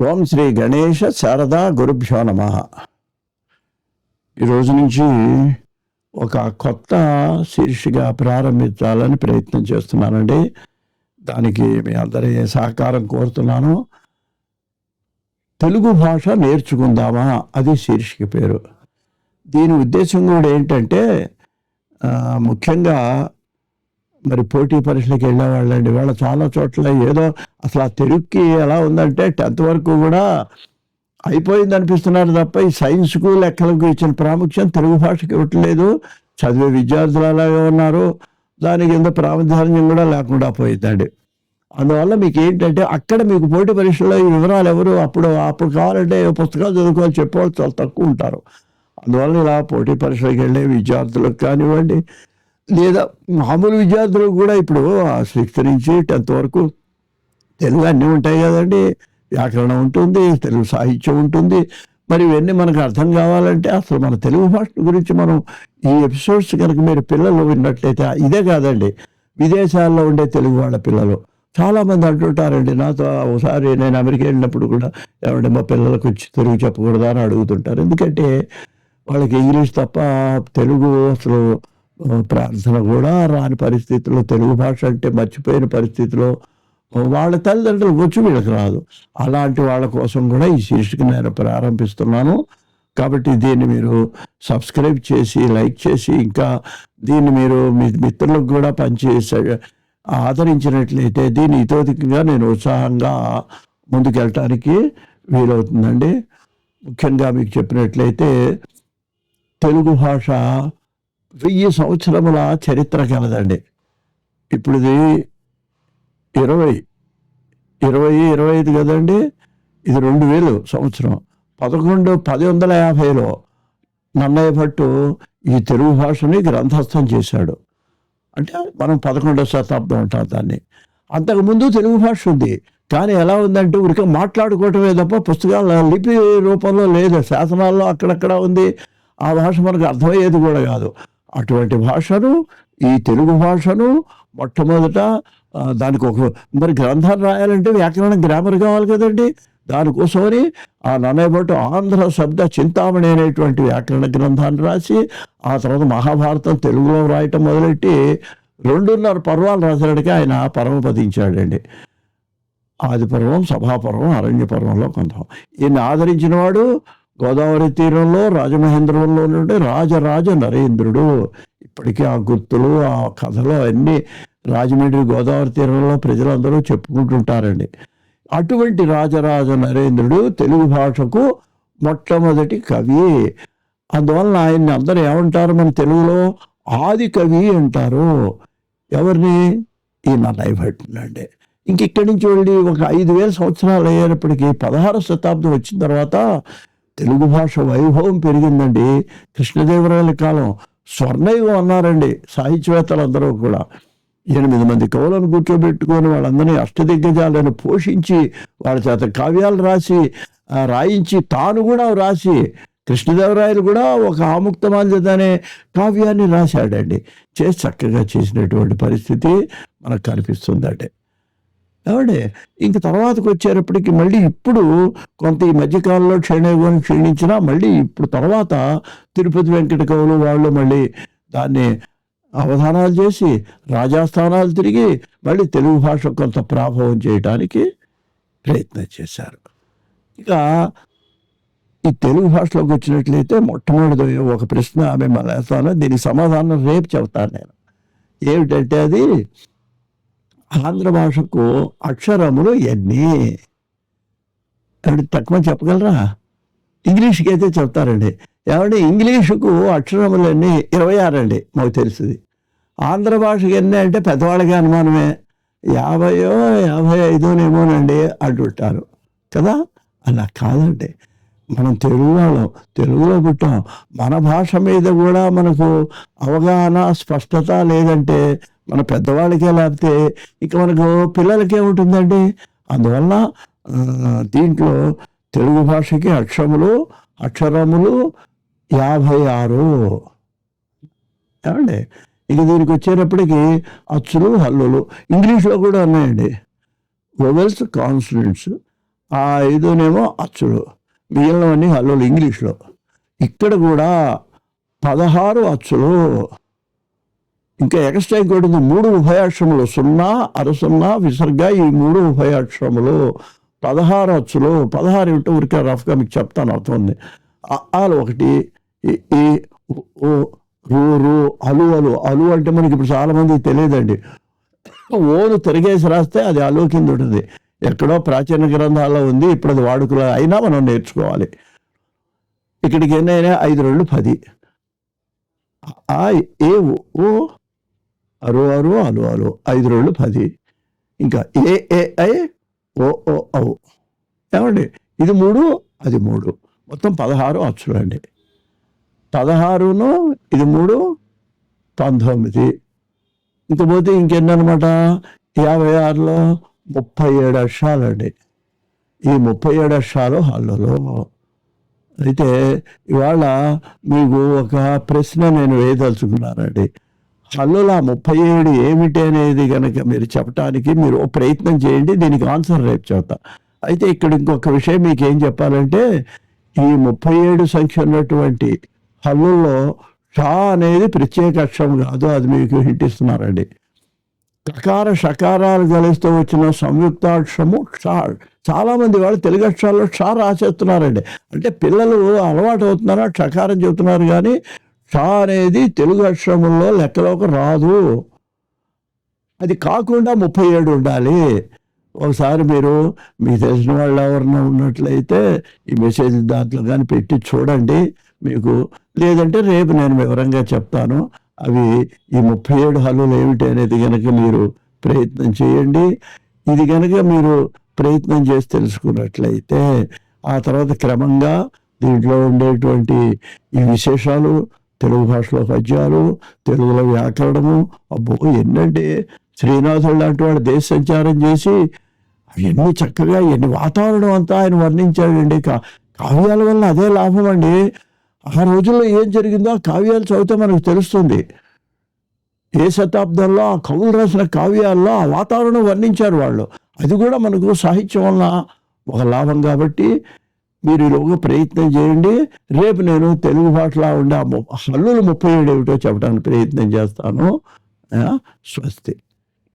ఓం శ్రీ గణేష శారదా గురుభ్యో నమ. ఈరోజు నుంచి ఒక కొత్త శీర్షిక ప్రారంభించాలని ప్రయత్నం చేస్తున్నానండి. దానికి మీ అందరి సహకారం కోరుతున్నాను. తెలుగు భాష నేర్చుకుందామా? అది శీర్షిక పేరు. దీని ఉద్దేశం కూడా ఏంటంటే ముఖ్యంగా మరి పోటీ పరీక్షలకు వెళ్ళేవాళ్ళండి వాళ్ళ చాలా చోట్ల ఏదో అసలు ఆ తెలుగుకి ఎలా ఉందంటే టెన్త్ వరకు కూడా అయిపోయింది అనిపిస్తున్నారు తప్ప ఈ సైన్స్కు లెక్కలకు ఇచ్చిన ప్రాముఖ్యం తెలుగు భాషకి ఇవ్వట్లేదు చదివే విద్యార్థులు అలాగే ఉన్నారు. దానికి ఎంత ప్రాముఖ్యం కూడా లేకుండా పోయిందండి అందువల్ల మీకు ఏంటంటే అక్కడ మీకు పోటీ పరీక్షలో ఈ వివరాలు ఎవరు అప్పుడు అప్పుడు కావాలంటే పుస్తకాలు చదువుకోవాలి చెప్పేవాళ్ళు చాలా తక్కువ ఉంటారు. అందువల్ల ఇలా పోటీ పరీక్షలకు వెళ్ళే విద్యార్థులకు కానివ్వండి లేదా మామూలు విద్యార్థులకు కూడా ఇప్పుడు సిక్స్త్ నుంచి టెన్త్ వరకు తెలుగు అన్నీ ఉంటాయి కదండి. వ్యాకరణం ఉంటుంది తెలుగు సాహిత్యం ఉంటుంది. మరి ఇవన్నీ మనకు అర్థం కావాలంటే అసలు మన తెలుగు భాష గురించి మనం ఈ ఎపిసోడ్స్ కనుక మీరు పిల్లలు విన్నట్లయితే ఇదే కాదండి. విదేశాల్లో ఉండే తెలుగు వాళ్ళ పిల్లలు. చాలామంది అంటుంటారండి నాతో ఒకసారి నేను అమెరికా వెళ్ళినప్పుడు కూడా ఏమంటే మా పిల్లలకు వచ్చి తెలుగు చెప్పకూడదా? అని అడుగుతుంటారు. ఎందుకంటే వాళ్ళకి ఇంగ్లీష్ తప్ప తెలుగు అసలు ప్రార్థన కూడా రాని పరిస్థితుల్లో తెలుగు భాష అంటే మర్చిపోయిన పరిస్థితిలో వాళ్ళ తల్లిదండ్రులు వచ్చి వీళ్ళకి రాదు. అలాంటి వాళ్ళ కోసం కూడా ఈ శీర్షిక నేను ప్రారంభిస్తున్నాను. కాబట్టి దీన్ని మీరు సబ్స్క్రైబ్ చేసి లైక్ చేసి ఇంకా దీన్ని మీరు మీ మిత్రులకు కూడా పనిచేసే ఆదరించినట్లయితే దీన్ని ఇతోధికంగా నేను ఉత్సాహంగా ముందుకెళ్ళటానికి వీలవుతుందండి. ముఖ్యంగా మీకు చెప్పినట్లయితే తెలుగు భాష వెయ్యి సంవత్సరముల చరిత్ర కలదండి ఇప్పుడు ఇది ఇరవై ఇరవై ఇరవై ఐదు కదండి? ఇది రెండు వేలు సంవత్సరం. పదకొండు పది వందల యాభైలో నన్నయ్య భట్టు ఈ తెలుగు భాషని గ్రంథస్థం చేశాడు. అంటే మనం పదకొండవ శతాబ్దం అంటాం దాన్ని. అంతకుముందు తెలుగు భాష ఉంది. కానీ ఎలా ఉందంటే ఊరికే మాట్లాడుకోవటమే తప్ప పుస్తకాల లిపి రూపంలో లేదు. శాసనాల్లో అక్కడక్కడ ఉంది. ఆ భాష మనకు అర్థమయ్యేది కూడా కాదు. అటువంటి భాషను ఈ తెలుగు భాషను మొట్టమొదట దానికి ఒక మరి గ్రంథాలు రాయాలంటే వ్యాకరణ గ్రామర్ కావాలి కదండి. దానికోసమని ఆ నన్నయ్య భట్టు ఆంధ్ర శబ్ద చింతామణి అనేటువంటి వ్యాకరణ గ్రంథాన్ని రాసి ఆ తర్వాత మహాభారతం తెలుగులో రాయటం మొదలెట్టి రెండున్నర పర్వాలు రాసినట్టుగా ఆయన పరమపదించాడండి. ఆది పర్వం సభాపర్వం అరణ్య పర్వంలో కొంత. ఈయన్ని ఆదరించిన వాడు గోదావరి తీరంలో రాజమహేంద్రంలో నుండి రాజరాజ నరేంద్రుడు. ఇప్పటికీ ఆ గుర్తులు ఆ కథలు అన్నీ రాజమండ్రి గోదావరి తీరంలో ప్రజలందరూ చెప్పుకుంటుంటారండి. అటువంటి రాజరాజ నరేంద్రుడు తెలుగు భాషకు మొట్టమొదటి కవి. అందువలన ఆయన్ని అందరూ ఏమంటారు మన తెలుగులో? ఆది కవి అంటారు. ఎవరిని? ఈ నన్నయ్య ఇంక ఇక్కడి నుంచి వెళ్ళి ఒక ఐదు వేల సంవత్సరాలు అయ్యేటప్పటికీ పదహారు శతాబ్దం వచ్చిన తర్వాత తెలుగు భాష వైభవం పెరిగిందండి. కృష్ణదేవరాయల కాలం స్వర్ణయుగం అన్నారండి సాహిత్యవేత్తలు అందరూ కూడా. ఎనిమిది మంది కవులను కూర్చోబెట్టుకొని వాళ్ళందరినీ అష్టదిగ్గజాలను పోషించి వాళ్ళ చేత కావ్యాలు రాసి రాయించి తాను కూడా రాసి కృష్ణదేవరాయలు కూడా ఒక ఆముక్తమాల్యత అనే కావ్యాన్ని రాశాడండి. చేసి చక్కగా చేసినటువంటి పరిస్థితి మనకు కనిపిస్తుందండి. ఏమండి? ఇంక తర్వాతకు వచ్చేటప్పటికి మళ్ళీ ఇప్పుడు కొంత ఈ మధ్యకాలంలో క్షీణయోగం క్షీణించినా మళ్ళీ ఇప్పుడు తర్వాత తిరుపతి వెంకట కవులు వాళ్ళు మళ్ళీ దాన్ని అవధానాలు చేసి రాజాస్థానాలు తిరిగి మళ్ళీ తెలుగు భాష కొంత ప్రాభవం చేయడానికి ప్రయత్నం చేశారు. ఇక ఈ తెలుగు భాషలోకి వచ్చినట్లయితే మొట్టమొదటి ఒక ప్రశ్న మిమ్మల్ని వేస్తాను. దీనికి సమాధానం రేపు చెబుతాను నేను. ఏమిటంటే అది ఆంధ్ర భాషకు అక్షరములు ఎన్ని? ఎవరి తక్కువ చెప్పగలరా? ఇంగ్లీష్కి అయితే చెప్తారండి. ఏమంటే ఇంగ్లీషుకు అక్షరములు ఎన్ని? ఇరవై ఆరు అండి మాకు తెలుస్తుంది ఆంధ్ర భాషకి ఎన్ని అంటే పెద్దవాళ్ళకి అనుమానమే. యాభయో యాభై ఐదోనేమోనండి అంటుంటారు. కదా? అలా కాదండి. మనం తెలుగు వాళ్ళం తెలుగులో పుట్టాం. మన భాష మీద కూడా మనకు అవగాహన స్పష్టత లేదంటే మన పెద్దవాళ్ళకే లేకపోతే ఇక మనకు పిల్లలకే ఉంటుందండి. అందువల్ల దీంట్లో తెలుగు భాషకి అక్షరములు అక్షరములు యాభై ఆరు. ఏమండి? ఇక దీనికి వచ్చేటప్పటికి అచ్చులు హల్లులు ఇంగ్లీష్లో కూడా ఉన్నాయండి. వొవెల్స్ కాన్సనెంట్స్ ఆ ఐదునేమో అచ్చులు మిగిలినవన్నీ హల్లులు ఇంగ్లీష్లో. ఇక్కడ కూడా పదహారు అచ్చులు. ఇంకా ఎక్స్ట్రా ఇంకోటి మూడు ఉభయాక్షములు సున్నా అరసున్నా విసర్గ ఈ మూడు ఉభయాక్షములు పదహారు అచ్చులు పదహారు ఏమిటో ఊరికే రఫ్గా మీకు చెప్తాను అవుతుంది ఆలు ఒకటి ఈ ఈ, ఉ, అలు అలు. అలు అంటే మనకి ఇప్పుడు చాలామంది తెలియదండి. ఓను తిరిగేసి రాస్తే అది అలు కింద ఉంటుంది. ఎక్కడో ప్రాచీన గ్రంథాల్లో ఉంది ఇప్పుడు అది వాడుకలో అయినా మనం నేర్చుకోవాలి. ఇక్కడికి ఎన్నైనా? ఐదు రెండు పది. ఆ ఏ ఓ, ఓ అరో అరో అలో అలో. ఐదు రోజులు పది. ఇంకా ఏ ఏ ఐ ఓ ఓ ఔ. ఏమండి? ఇది మూడు అది మూడు. మొత్తం పదహారు అచ్చులు అండి. పదహారును ఇది మూడు పంతొమ్మిది. ఇంకపోతే ఇంకెన్నమాట యాభై ఆరులో ముప్పై ఏడు అక్షరాలండి ఈ ముప్పై ఏడు అక్షరాలు హల్లులో అయితే ఇవాళ మీకు ఒక ప్రశ్న నేను వేయదలుచుకున్నానండి. హల్లుల ముప్పై ఏడు ఏమిటి అనేది కనుక మీరు చెప్పడానికి మీరు ప్రయత్నం చేయండి దీనికి ఆన్సర్ రేపు చెప్తా అయితే ఇక్కడ ఇంకొక విషయం మీకు ఏం చెప్పాలంటే ఈ ముప్పై ఏడు సంఖ్య ఉన్నటువంటి హల్లుల్లో షా అనేది ప్రత్యేక అక్షరం కాదు అది మీకు హింట్ ఇస్తున్నారండి. కకార షకారాలు కలిస్తూ వచ్చిన సంయుక్తాక్షరము షా. చాలామంది వాళ్ళు తెలుగు అక్షరాల్లో షా రాసేస్తున్నారండి. అంటే పిల్లలు అలవాటు అవుతున్నారు షకారం చెబుతున్నారు కానీ షా అనేది తెలుగు అక్షరముల్లో లెక్కలోకి రాదు. అది కాకుండా ముప్పై ఏడు ఉండాలి. ఒకసారి మీరు మీకు తెలిసిన వాళ్ళు ఎవరన్నా ఉన్నట్లయితే ఈ మెసేజ్ దాంట్లో కానీ పెట్టి చూడండి మీకు. లేదంటే రేపు నేను వివరంగా చెప్తాను. అవి ఈ ముప్పై ఏడు హల్లులు ఏమిటి అనేది కనుక మీరు ప్రయత్నం చేయండి. ఇది కనుక మీరు ప్రయత్నం చేసి తెలుసుకున్నట్లయితే ఆ తర్వాత క్రమంగా దీంట్లో ఉండేటువంటి ఈ విశేషాలు తెలుగు భాషలో పద్యాలు తెలుగులో వ్యాకరణము. అబ్బో ఎన్నండి శ్రీనాథుడు లాంటి వాడు దేశ సంచారం చేసి ఎన్ని చక్కగా ఎన్ని వాతావరణం అంతా ఆయన వర్ణించాడండి. కా కావ్యాల వల్ల అదే లాభం అండి. ఆ రోజుల్లో ఏం జరిగిందో ఆ కావ్యాలు చదివితే మనకు తెలుస్తుంది. ఏ శతాబ్దంలో ఆ కవులు రాసిన కావ్యాల్లో ఆ వాతావరణం వర్ణించారు వాళ్ళు. అది కూడా మనకు సాహిత్యం వల్ల ఒక లాభం కాబట్టి మీరు ఈలోగా ప్రయత్నం చేయండి. రేపు నేను తెలుగు భాషలో ఉండే ఆ హల్లులు ముప్పై ఏడు ఏమిటో చెప్పడానికి ప్రయత్నం చేస్తాను. స్వస్తి.